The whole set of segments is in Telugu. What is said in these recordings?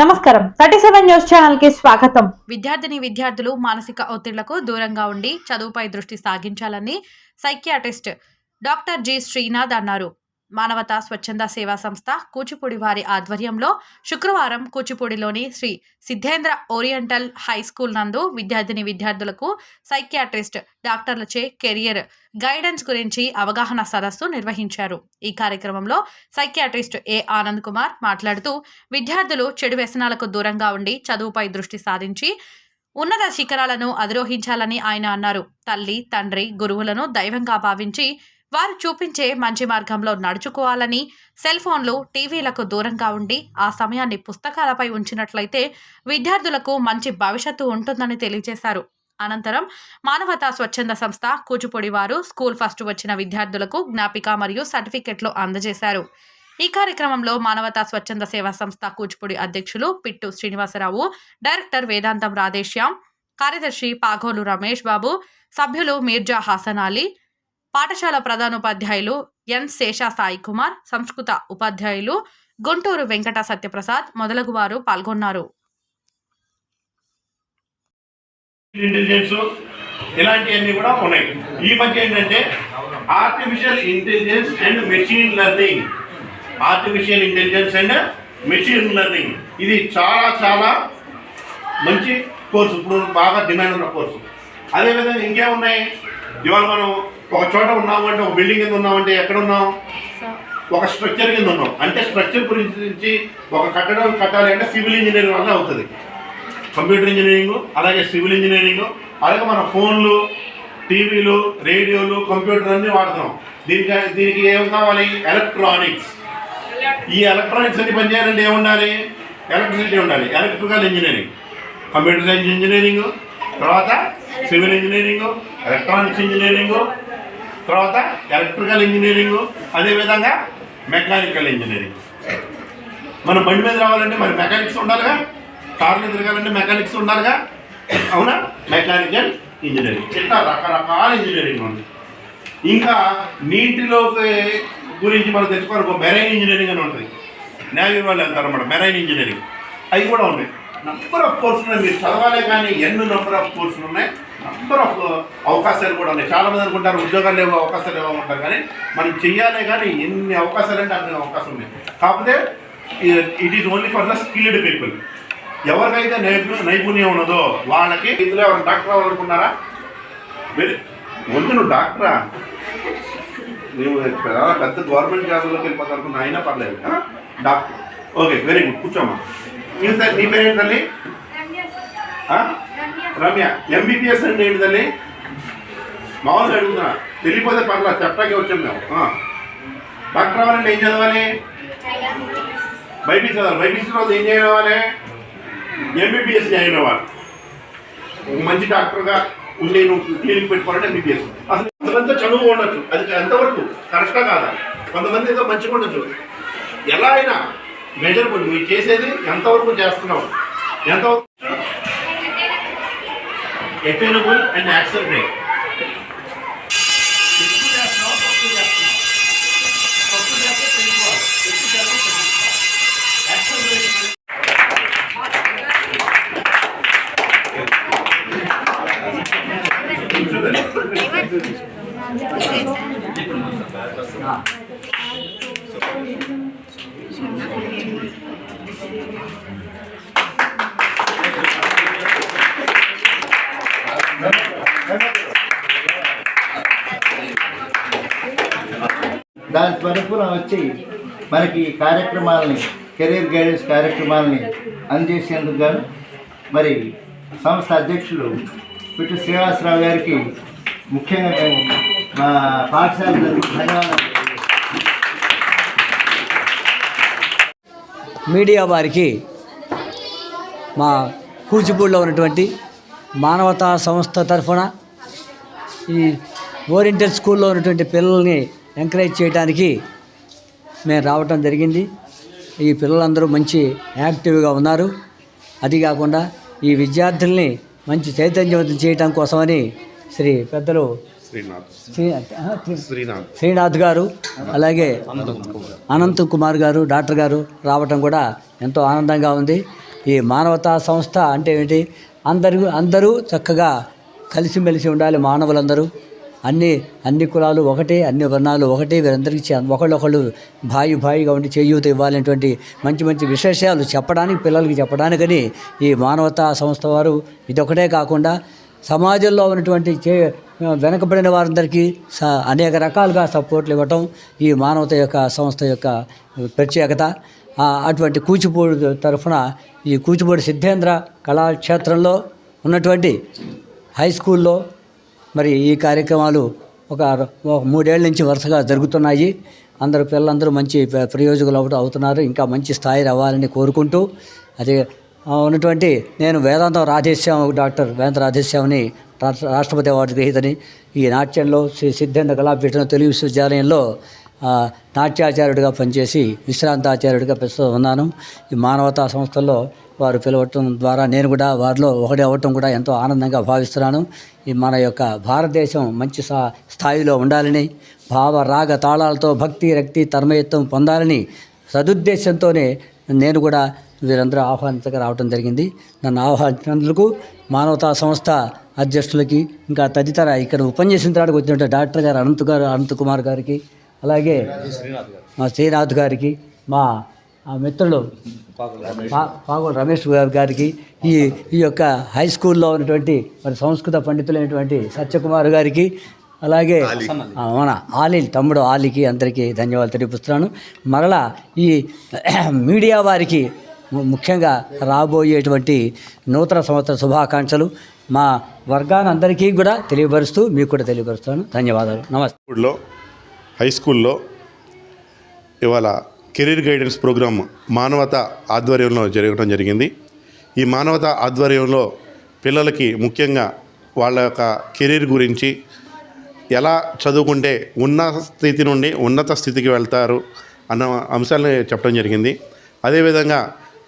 నమస్కారం. థర్టీ సెవెన్ న్యూస్ ఛానల్కి స్వాగతం. విద్యార్థిని విద్యార్థులు మానసిక ఒత్తిళ్ళకు దూరంగా ఉండి చదువుపై దృష్టి సాగించాలని సైకియాట్రిస్ట్ డాక్టర్ జి శ్రీనాథ్ అన్నారు. మానవతా స్వచ్ఛంద సేవా సంస్థ కూచిపూడి వారి ఆధ్వర్యంలో శుక్రవారం కూచిపూడిలోని Shri Siddhendra oriental high school నందు విద్యార్థిని విద్యార్థులకు సైకియాట్రిస్ట్ డాక్టర్లచే కెరియర్ గైడెన్స్ గురించి అవగాహన సదస్సు నిర్వహించారు. ఈ కార్యక్రమంలో సైకియాట్రిస్ట్ ఏ ఆనంద్ కుమార్ మాట్లాడుతూ విద్యార్థులు చెడు వ్యసనాలకు దూరంగా ఉండి చదువుపై దృష్టి సాధించి ఉన్నత శిఖరాలను అధిరోహించాలని ఆయన అన్నారు. తల్లి తండ్రి గురువులను దైవంగా భావించి వారు చూపించే మంచి మార్గంలో నడుచుకోవాలని సెల్ ఫోన్లు టీవీలకు దూరంగా ఉండి ఆ సమయాన్ని పుస్తకాలపై ఉంచినట్లయితే విద్యార్థులకు మంచి భవిష్యత్తు ఉంటుందని తెలియజేశారు. అనంతరం మానవతా స్వచ్ఛంద సంస్థ కూచిపూడి వారు స్కూల్ ఫస్ట్ వచ్చిన విద్యార్థులకు జ్ఞాపిక మరియు సర్టిఫికెట్లు అందజేశారు. ఈ కార్యక్రమంలో మానవతా స్వచ్ఛంద సేవా సంస్థ కూచిపూడి అధ్యక్షులు పిట్టు శ్రీనివాసరావు డైరెక్టర్ వేదాంతం రాధేశ్యాం కార్యదర్శి పాగోలు రమేష్ బాబు సభ్యులు మీర్జా హాసన్ అలీ పాఠశాల ప్రధానోపాధ్యాయులు ఎన్ శేషా సాయి కుమార్ సంస్కృత ఉపాధ్యాయులు గుంటూరు వెంకట సత్యప్రసాద్ మొదలగు వారు పాల్గొన్నారు. ఇంటెలిజెన్స్ ఇలాంటివన్నీ కూడా ఉన్నాయి. ఈ మధ్య ఏంటంటే artificial intelligence and machine learning artificial intelligence and machine learning ఇది చాలా చాలా మంచి కోర్సు. ఇప్పుడు బాగా డిమాండ్ ఉన్న కోర్సు. అదేవిధంగా ఇంకేమున్నాయి? ఇవాళ మనం ఒక చోట ఉన్నామంటే ఒక బిల్డింగ్ కింద ఉన్నామంటే ఎక్కడ ఉన్నాం ఒక స్ట్రక్చర్ కింద ఉన్నాం అంటే స్ట్రక్చర్ గురించి ఒక కట్టడం కట్టాలి అంటే సివిల్ ఇంజనీరింగ్ వల్ల అవుతుంది. కంప్యూటర్ ఇంజనీరింగ్ అలాగే సివిల్ ఇంజనీరింగ్ అలాగే మన ఫోన్లు టీవీలు రేడియోలు కంప్యూటర్ అన్ని వాడుతున్నాం. దీనికి దీనికి ఏం కావాలి? ఎలక్ట్రానిక్స్ ఈ ఎలక్ట్రానిక్స్ అన్ని పనిచేయాలంటే ఏముండాలి ఎలక్ట్రిసిటీ ఉండాలి? Electrical engineering computer science engineering తర్వాత సివిల్ ఇంజనీరింగ్ ఎలక్ట్రానిక్స్ ఇంజనీరింగ్ తర్వాత ఎలక్ట్రికల్ ఇంజనీరింగ్ అదేవిధంగా మెకానికల్ ఇంజనీరింగ్ మనం బండి మీద రావాలంటే మరి మెకానిక్స్ ఉండాలిగా? కార్లు తిరగాలంటే మెకానిక్స్ ఉండాలిగా? అవునా? మెకానికల్ ఇంజనీరింగ్ ఇట్లా రకరకాల ఇంజనీరింగ్ ఉంది. ఇంకా నీటిలోకి గురించి మనం తెచ్చుకోవాలి మెరైన్ ఇంజనీరింగ్ అని ఉంటుంది. నేవీ వాళ్ళు వెళ్తారు అన్నమాట మెరైన్ ఇంజనీరింగ్ అవి కూడా ఉన్నాయి. నంబర్ ఆఫ్ కోర్సులు ఉన్నాయి. మీరు చదవాలే కానీ ఎన్ని నంబర్ ఆఫ్ కోర్సులు ఉన్నాయి. నంబర్ ఆఫ్ అవకాశాలు కూడా ఉన్నాయి. చాలా మంది అనుకుంటారు ఉద్యోగాలు లేవు అవకాశాలు లేవు అనుకుంటారు కానీ మనం చెయ్యాలే కానీ ఎన్ని అవకాశాలు అంటే అన్ని అవకాశం ఉన్నాయి. కాకపోతే it is only for the skilled people ఎవరికైతే నైపుణ్యం నైపుణ్యం ఉన్నదో వాళ్ళకి ఇందులో ఎవరు డాక్టర్ అవ్వాలనుకున్నారా వెరీ ముందు నువ్వు డాక్టరా? నువ్వు పెద్ద గవర్నమెంట్ జాబ్లోకి వెళ్ళిపోతావు అనుకున్నా అయినా పర్లేదు? డాక్టర్. Okay very good. కూర్చోమ్మా. నీ త- రమ్య ఎంబీబీఎస్ అంటే ఏంటి తల్లి? మామూలుగా అడుగుతున్నా. తెలియపోతే పర్లేదు చెప్పడానికి వచ్చాం మేము. డాక్టర్ అవ్వాలంటే ఏం చదవాలి? బైపీసీ చదవాలి. బైపీసీ రోజు ఏం చేయాలి ఎంబీబీఎస్ జాయిన్ అవ్వాలి. మంచి డాక్టర్గా ఉండే నువ్వు క్లినిక్ పెట్టుకోవాలంటే ఎంబీబీఎస్ అసలు కొంతమంది చదువు ఉండొచ్చు. అది ఎంతవరకు కరెక్టా కాదా? కొంతమంది ఏదో మంచిగా ఉండొచ్చు. ఎలా అయినా మెజర్ నువ్వు చేసేది ఎంతవరకు చేస్తున్నావు? ఎంతవరకు ఎటైనబుల్ అండ్ యాక్సెప్టెడ్ ఎక్కువ చేస్తున్నావు దాని తరఫున వచ్చి మనకి ఈ కార్యక్రమాలని కెరీర్ గైడెన్స్ కార్యక్రమాలని అందజేసేందుకు గాను మరి సంస్థ అధ్యక్షులు పిట్టు శ్రీనివాసరావు గారికి ముఖ్యంగా మేము మా పాఠశాల ధన్యవాదాలు మీడియా వారికి మా కూచిపూడిలో ఉన్నటువంటి మానవతా సంస్థ తరఫున ఈ ఓరియంటల్ స్కూల్లో ఉన్నటువంటి పిల్లల్ని ఎంకరేజ్ చేయడానికి మేము రావటం జరిగింది. ఈ పిల్లలందరూ మంచి యాక్టివ్గా ఉన్నారు. అది కాకుండా ఈ విద్యార్థుల్ని మంచి చైతన్యవంతం చేయటం కోసమని శ్రీ పెద్దలు శ్రీనాథ్. గారు అలాగే అనంత్ కుమార్ గారు డాక్టర్ గారు రావటం కూడా ఎంతో ఆనందంగా ఉంది. ఈ మానవతా సంస్థ అంటే ఏంటి? అందరూ అందరూ చక్కగా కలిసిమెలిసి ఉండాలి మానవులందరూ. అన్ని అన్ని కులాలు ఒకటే అన్ని వర్ణాలు ఒకటే వీరందరికీ ఒకళ్ళొకళ్ళు భాయి భాయిగా ఉండి చేయూత ఇవ్వాలనేటువంటి మంచి మంచి విశేషాలు చెప్పడానికి పిల్లలకి చెప్పడానికని ఈ మానవతా సంస్థ వారు ఇదొకటే కాకుండా సమాజంలో ఉన్నటువంటి చే వెనకబడిన వారందరికీ స అనేక రకాలుగా సపోర్ట్లు ఇవ్వటం ఈ మానవత యొక్క సంస్థ యొక్క ప్రత్యేకత. అటువంటి కూచిపూడి తరఫున ఈ కూచిపూడి సిద్ధేంద్ర కళాక్షేత్రంలో ఉన్నటువంటి హై స్కూల్లో మరి ఈ కార్యక్రమాలు ఒక మూడేళ్ళ నుంచి వరుసగా జరుగుతున్నాయి. అందరు పిల్లలందరూ మంచి ప్ర- ప్రయోజకులు అవుతూ అవుతున్నారు. ఇంకా మంచి స్థాయి రావాలని కోరుకుంటూ అదే ఉన్నటువంటి నేను వేదాంతం రాధేశ్యామ డాక్టర్ వేదాంత రాధేశ్యామని రాష్ట్రపతి అవార్డు గ్రహీతని ఈ నాట్యంలో శ్రీ సిద్ధేంద్ర కళాపీఠం తెలుగు విశ్వవిద్యాలయంలో నాట్యాచార్యుడిగా పనిచేసి విశ్రాంతాచార్యుడిగా ప్రస్తుతం ఉన్నాను. ఈ మానవతా సంస్థల్లో వారు పిలవటం ద్వారా నేను కూడా వారిలో ఒకటి అవ్వటం కూడా ఎంతో ఆనందంగా భావిస్తున్నాను. ఈ మన యొక్క భారతదేశం మంచి సా స్థాయిలో ఉండాలని భావ రాగ తాళాలతో భక్తి రక్తి తర్మయత్వం పొందాలని సదుద్దేశంతోనే నేను కూడా వీరందరూ ఆహ్వానించక రావడం జరిగింది. నన్ను ఆహ్వానించినందుకు మానవతా సంస్థ అధ్యక్షులకి ఇంకా తదితర ఇక్కడ ఉపన్యాసం తర్వాత వచ్చినట్టు డాక్టర్ గారు అనంత్ గారు అనంత్ కుమార్ గారికి అలాగే మా శ్రీనాథ్ గారికి మా మిత్రులు పా- పాగోలు రమేష్ గారికి ఈ ఈ యొక్క హై స్కూల్లో ఉన్నటువంటి మరి సంస్కృత పండితులైనటువంటి సత్యకుమార్ గారికి అలాగే మన ఆలీ తమ్ముడు ఆలీకి అందరికీ ధన్యవాదాలు తెలియపుస్తున్నాను మరలా ఈ మీడియా వారికి ము- ముఖ్యంగా రాబోయేటువంటి నూతన సంవత్సర శుభాకాంక్షలు. మా వర్గాన్ని అందరికీ కూడా తెలియపరుస్తూ మీకు కూడా తెలియపరుస్తాను ధన్యవాదాలు. నమస్తే. హై స్కూల్లో ఇవాళ కెరీర్ గైడెన్స్ ప్రోగ్రామ్ మానవత ఆధ్వర్యంలో జరగడం జరిగింది. ఈ మానవత ఆధ్వర్యంలో పిల్లలకి ముఖ్యంగా వాళ్ళ యొక్క కెరీర్ గురించి ఎలా చదువుకుంటే ఉన్న స్థితి నుండి ఉన్నత స్థితికి వెళ్తారు అన్న అంశాలను చెప్పడం జరిగింది. అదేవిధంగా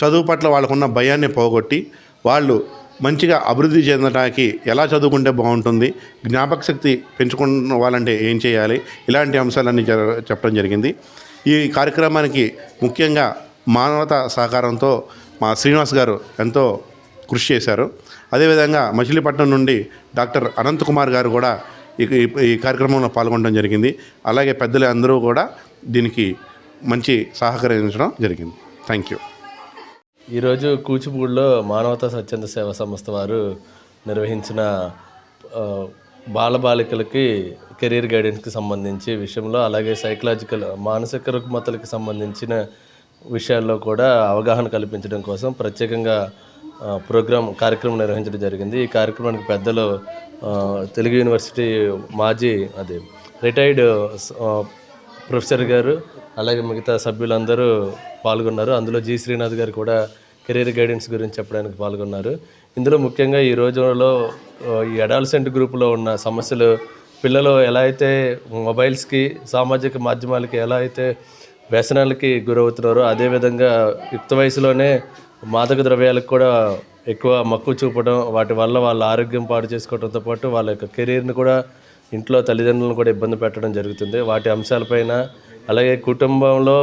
చదువు పట్ల వాళ్ళకున్న భయాన్ని పోగొట్టి వాళ్ళు మంచిగా అభివృద్ధి చెందడానికి ఎలా చదువుకుంటే బాగుంటుంది జ్ఞాపక శక్తి పెంచుకోవాలంటే ఏం చేయాలి ఇలాంటి అంశాలన్నీ చెప్పడం జరిగింది. ఈ కార్యక్రమానికి ముఖ్యంగా మానవత సహకారంతో మా శ్రీనివాస్ గారు ఎంతో కృషి చేశారు. అదేవిధంగా మచిలీపట్నం నుండి డాక్టర్ అనంత్ కుమార్ గారు కూడా ఈ కార్యక్రమంలో పాల్గొనడం జరిగింది. అలాగే పెద్దలు అందరూ కూడా దీనికి మంచి సహకరించడం జరిగింది. Thank you. ఈరోజు కూచిపూడిలో మానవతా స్వచ్ఛంద సేవా సంస్థ వారు నిర్వహించిన బాలబాలికలకి కెరీర్ గైడెన్స్కి సంబంధించి విషయంలో అలాగే సైకలాజికల్ మానసిక రుగ్మతలకు సంబంధించిన విషయాల్లో కూడా అవగాహన కల్పించడం కోసం ప్రత్యేకంగా ప్రోగ్రాం కార్యక్రమం నిర్వహించడం జరిగింది. ఈ కార్యక్రమానికి పెద్దలు తెలుగు యూనివర్సిటీ మాజీ అదే రిటైర్డ్ ప్రొఫెసర్ గారు అలాగే మిగతా సభ్యులందరూ పాల్గొన్నారు. అందులో జి. శ్రీనాథ్ గారు కూడా కెరీర్ గైడెన్స్ గురించి చెప్పడానికి పాల్గొన్నారు. ఇందులో ముఖ్యంగా ఈ రోజుల్లో ఈ అడాల్సెంట్ గ్రూపులో ఉన్న సమస్యలు పిల్లలు ఎలా అయితే మొబైల్స్కి సామాజిక మాధ్యమాలకి ఎలా అయితే వ్యసనాలకి గురవుతున్నారో అదేవిధంగా యుక్త వయసులోనే మాదక ద్రవ్యాలకు కూడా ఎక్కువ మక్కువ చూపడం వాటి వల్ల వాళ్ళ ఆరోగ్యం పాడు చేసుకోవడంతో పాటు వాళ్ళ యొక్క కెరీర్ని కూడా ఇంట్లో తల్లిదండ్రులను కూడా ఇబ్బంది పెట్టడం జరుగుతుంది. వాటి అంశాలపైన అలాగే కుటుంబంలో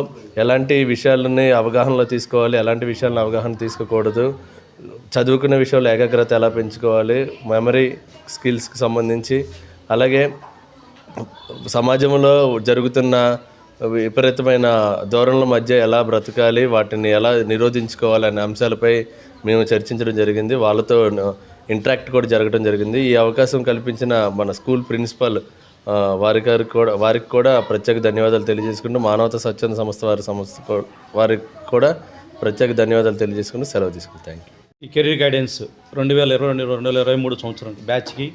ఎలాంటి విషయాలని అవగాహనలో తీసుకోవాలి ఎలాంటి విషయాలను అవగాహన తీసుకోకూడదు. చదువుకునే విషయంలో ఏకాగ్రత ఎలా పెంచుకోవాలి మెమరీ స్కిల్స్కి సంబంధించి అలాగే సమాజంలో జరుగుతున్న విపరీతమైన ధోరణుల మధ్య ఎలా బ్రతకాలి వాటిని ఎలా నిరోధించుకోవాలి అనే అంశాలపై మేము చర్చించడం జరిగింది. వాళ్ళతో ఇంటరాక్ట్ కూడా జరగడం జరిగింది. ఈ అవకాశం కల్పించిన మన స్కూల్ ప్రిన్సిపల్ వారి గారికి కూడా వారికి కూడా ప్రత్యేక ధన్యవాదాలు తెలియజేసుకుంటూ మానవతా స్వచ్ఛంద సంస్థ వారి సంస్థ వారికి కూడా ప్రత్యేక ధన్యవాదాలు తెలియజేసుకుంటూ సెలవు తీసుకుంటాం. థ్యాంక్ యూ ఈ కెరీర్ గైడెన్స్ రెండు వేల ఇరవై రెండు రెండు వేల ఇరవై మూడు సంవత్సరం బ్యాచ్కి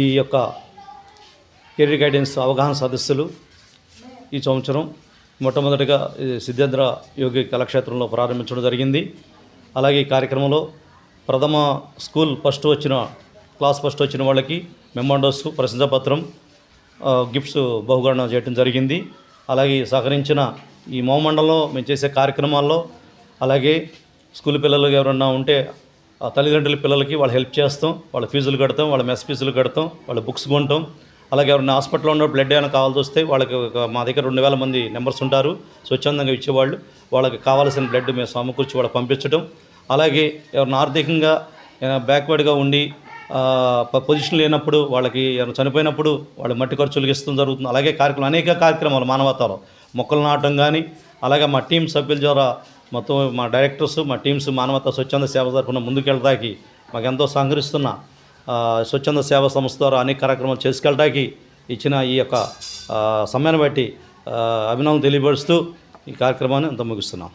ఈ యొక్క కెరీర్ గైడెన్స్ అవగాహన సదస్సులు ఈ సంవత్సరం మొట్టమొదటిగా సిద్ధేంద్ర యోగి కళాక్షేత్రంలో ప్రారంభించడం జరిగింది. అలాగే ఈ కార్యక్రమంలో ప్రథమ స్కూల్ ఫస్ట్ వచ్చిన క్లాస్ ఫస్ట్ వచ్చిన వాళ్ళకి మెమోండోస్ ప్రశంసాపత్రం గిఫ్ట్స్ బహుగణం చేయడం జరిగింది. అలాగే సహకరించిన ఈ మౌమండలంలో మేము చేసే కార్యక్రమాల్లో అలాగే స్కూల్ పిల్లలు ఎవరన్నా ఉంటే ఆ తల్లిదండ్రుల పిల్లలకి వాళ్ళు హెల్ప్ చేస్తాం వాళ్ళ ఫీజులు కడతాం వాళ్ళ మెస్ ఫీజులు కడతాం వాళ్ళ బుక్స్ కొంటాం. అలాగే ఎవరైనా హాస్పిటల్లో ఉన్న బ్లడ్ ఏమైనా కావాల్సి వస్తే వాళ్ళకి మా దగ్గర రెండు వేల మంది నెంబర్స్ ఉంటారు స్వచ్ఛందంగా ఇచ్చేవాళ్ళు. వాళ్ళకి కావాల్సిన బ్లడ్ మేము సమకూర్చి వాళ్ళకి పంపించడం అలాగే ఎవరైనా ఆర్థికంగా బ్యాక్వర్డ్గా ఉండి పొజిషన్ లేనప్పుడు వాళ్ళకి ఎవరైనా చనిపోయినప్పుడు వాళ్ళ మట్టి ఖర్చులు ఇస్తూ జరుగుతుంది. అలాగే కార్యక్రమం అనేక కార్యక్రమాలు మానవతలో. మొక్కలు నాటడం కానీ అలాగే మా టీం సభ్యుల ద్వారా మొత్తం మా డైరెక్టర్స్ మా టీమ్స్ మానవత స్వచ్ఛంద సేవ తరఫున ముందుకెళ్ళడానికి మాకు ఎంతో సహకరిస్తున్న స్వచ్ఛంద సేవా సంస్థ ద్వారా అనేక కార్యక్రమాలు చేసుకెళ్ళడానికి ఇచ్చిన ఈ యొక్క సమయాన్ని బట్టి అభినందన తెలియపరుస్తూ ఈ కార్యక్రమాన్ని అంత ముగిస్తున్నాం.